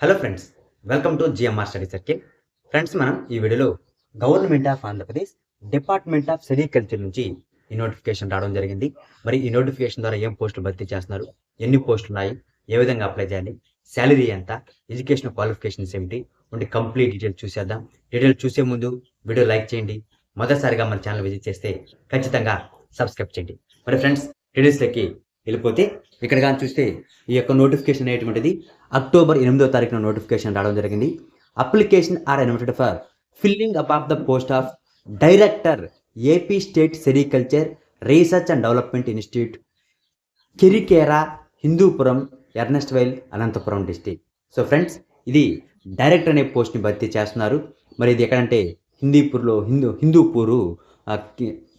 Hello friends welcome to GMR study circle friends మనం ఈ వీడియోలో government of Andhra Pradesh department of sericulture నుంచి ఈ నోటిఫికేషన్ రావడం జరిగింది. మరి ఈ నోటిఫికేషన్ ద్వారా ఏం పోస్టులు భర్తీ చేస్తున్నారు? ఎన్ని పోస్టులు ఉన్నాయి? ఏ విధంగా అప్లై చేయాలి? శాలరీ ఎంత? ఎడ్యుకేషన్ క్వాలిఫికేషన్స్ ఏమిటి? వంటి కంప్లీట్ డీటెయిల్స్ చూసేద్దాం. డీటెయిల్స్ చూసే ముందు వీడియో లైక్ చేయండి. మొదటిసారిగా మన ఛానల్ విజిట్ చేస్తే ఖచ్చితంగా సబ్స్క్రైబ్ చేయండి. మరి ఫ్రెండ్స్ డీటెయిల్స్లోకి వెళ్ళిపోతే ఇక్కడ కానీ చూస్తే ఈ యొక్క నోటిఫికేషన్ అనేటువంటిది అక్టోబర్ ఎనిమిదో తారీఖున నోటిఫికేషన్ రావడం జరిగింది. Application are invited for filling up of the post of director AP state sericulture research and development institute Kirikera Hindupuram Ernest వైల్ అనంతపురం డిస్టిక్ సో ఫ్రెండ్స్ ఇది డైరెక్టర్ అనే పోస్ట్ని భర్తీ చేస్తున్నారు. మరి ఇది ఎక్కడంటే హిందీపూర్లో హిందూ హిందూపూరు ఆ,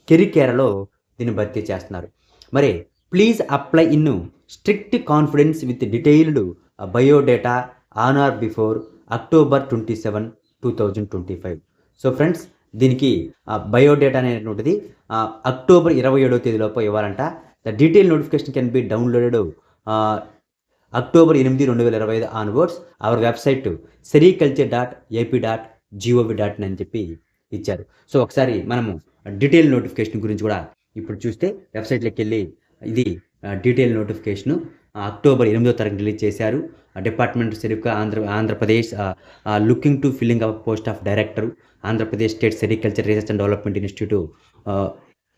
కెరికేరలో దీన్ని భర్తీ చేస్తున్నారు. మరి please apply in strict confidence with detailed biodata on or before October twenty seven two thousand twenty five so friends దీనికి బయోడేటా అనేటువంటిది అక్టోబర్ ఇరవై ఏడవ తేదీలోపు ఇవ్వాలంట. The detail notification can be downloaded October ఎనిమిది రెండు వేల ఇరవై ఐదు onwards our website sericulture dot AP dot GOV dot అని చెప్పి ఇచ్చారు. సో ఒకసారి మనము డీటెయిల్ నోటిఫికేషన్ గురించి కూడా ఇప్పుడు చూస్తే వెబ్సైట్లోకి వెళ్ళి ఇది డీటెయిల్ నోటిఫికేషను అక్టోబర్ ఎనిమిదో తారీఖు రిలీజ్ చేశారు. Department సెరిక Andhra Andhra Pradesh looking to filling up post of director Andhra Pradesh state sericulture research and development institute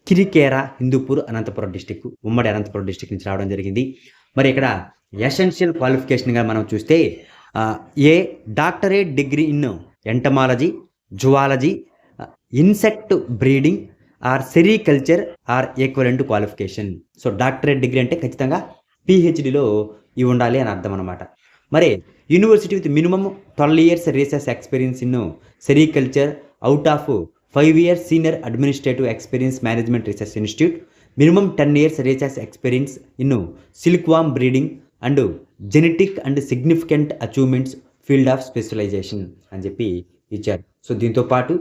Kirikera Hindupur Anantapuram district ఉమ్మడి అనంతపురం డిస్టిక్ నుంచి రావడం జరిగింది. మరి ఇక్కడ ఎసెన్షియల్ క్వాలిఫికేషన్గా మనం చూస్తే a doctorate degree in entomology zoology insect breeding or sericulture or equivalent qualification so doctorate degree అంటే ఖచ్చితంగా పిహెచ్డిలో ఇవి ఉండాలి అని అర్థం అనమాట మరి university with minimum twelve years research experience in sericulture out of five years senior administrative experience management research institute minimum ten years research experience in silkworm breeding and genetic and significant achievements field of specialisation అని చెప్పి ఇచ్చారు. So దీంతో పాటు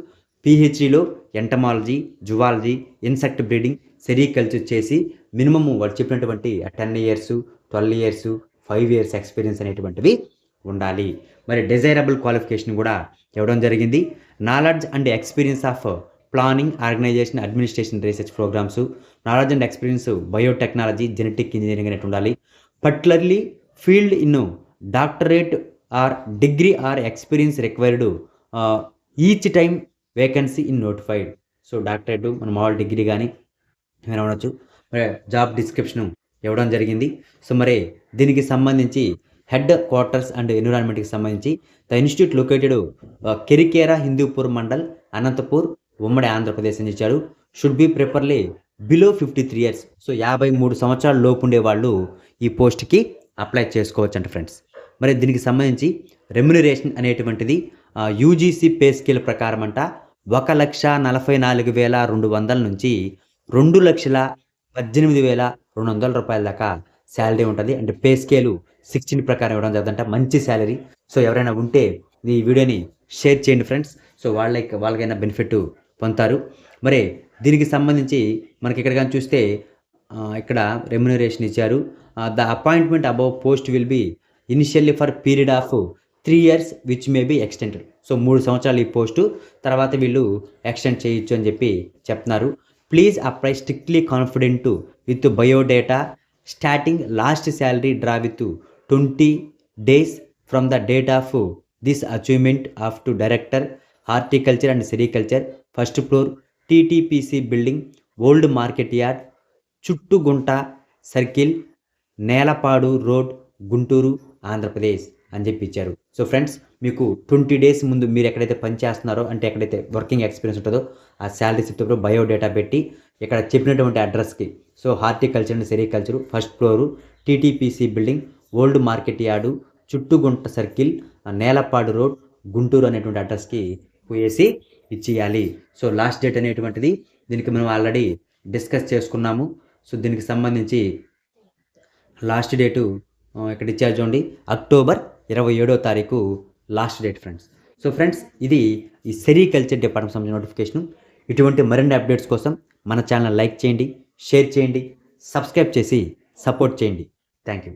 పిహెచ్డిలో entomology zoology insect breeding sericulture చేసి minimum వాళ్ళు చెప్పినటువంటి ten years twelve years five years experience అనేటువంటివి ఉండాలి. మరి డిజైరబుల్ క్వాలిఫికేషన్ కూడా ఇవ్వడం జరిగింది. Knowledge and experience of planning organisation administration research programmes knowledge and experience biotechnology genetic engineering అనేవి ఉండాలి. Particularly field in doctorate or degree or experience required each time vacancy in notified so doctorate మన మామూలు degree కానీ ఏమైనా ఉండొచ్చు. మరి job description ఇవ్వడం జరిగింది. సో మరి దీనికి సంబంధించి హెడ్ క్వార్టర్స్ అండ్ ఎన్విరాన్మెంట్కి సంబంధించి the institute located Kerikera Hindupur mandal Anantapur ఉమ్మడి ఆంధ్రప్రదేశ్ అని ఇచ్చారు should be properly below fifty three years so యాభై మూడు సంవత్సరాల లోపు ఉండే వాళ్ళు ఈ పోస్ట్కి అప్లై చేసుకోవచ్చు అంట ఫ్రెండ్స్ మరి దీనికి సంబంధించి రెమ్యునరేషన్ అనేటువంటిది యూజీసీ పే స్కేల్ ప్రకారం అంట ఒక లక్ష నలభై నాలుగు వేల రెండు వందల నుంచి రెండు లక్షల పద్దెనిమిది వేల రెండు వందల రూపాయల దాకా శాలరీ ఉంటుంది. అంటే పే స్కేలు సిక్స్టీన్ ప్రకారం ఇవ్వడం జరుగుతుంట మంచి శాలరీ. సో ఎవరైనా ఉంటే ఈ వీడియోని షేర్ చేయండి ఫ్రెండ్స్. సో వాళ్ళకి వాళ్ళకైనా బెనిఫిట్ పొందుతారు. మరి దీనికి సంబంధించి మనకి ఇక్కడ కానీ చూస్తే ఇక్కడ రెమ్యునరేషన్ ఇచ్చారు. The appointment above post will be initially for period of three years which may be extended. So మూడు సంవత్సరాలు ఈ పోస్టు. తర్వాత వీళ్ళు ఎక్స్టెండ్ చేయొచ్చు అని చెప్పి చెప్తున్నారు. Please apply strictly confident with biodata. Starting last salary draw with twenty days from the date of this achievement of to director. Horticulture and sericulture. First floor. TTPC building. Old market yard. Chuttugunta circle. Nelapadu road Guntur Andhra Pradesh. అని చెప్పి ఇచ్చారు. So friends మీకు twenty days ముందు మీరు ఎక్కడైతే పని చేస్తున్నారో అంటే ఎక్కడైతే వర్కింగ్ ఎక్స్పీరియన్స్ ఉంటుందో ఆ శాలరీ స్లిప్ బయోడేటా పెట్టి ఇక్కడ చెప్పినటువంటి అడ్రస్కి so horticulture and sericulture first floor TTPC building old market yard Chuttugunta circle Nelapadu road Guntur అనేటువంటి అడ్రస్కి పోయేసి ఇచ్చేయాలి. సో లాస్ట్ డేట్ అనేటువంటిది దీనికి మనం ఆల్రెడీ డిస్కస్ చేసుకున్నాము. సో దీనికి సంబంధించి లాస్ట్ డేటు ఇక్కడ ఇచ్చారు చూడండి అక్టోబర్ ఇరవై ఏడో తారీఖు last date friends so friends ఇది ఈ సెరికల్చర్ డిపార్ట్మెంట్ సంబంధించిన నోటిఫికేషన్ ఇటువంటి మరిన్ని అప్డేట్స్ కోసం మన ఛానల్ లైక్ చేయండి షేర్ చేయండి సబ్స్క్రైబ్ చేసి సపోర్ట్ చేయండి. Thank you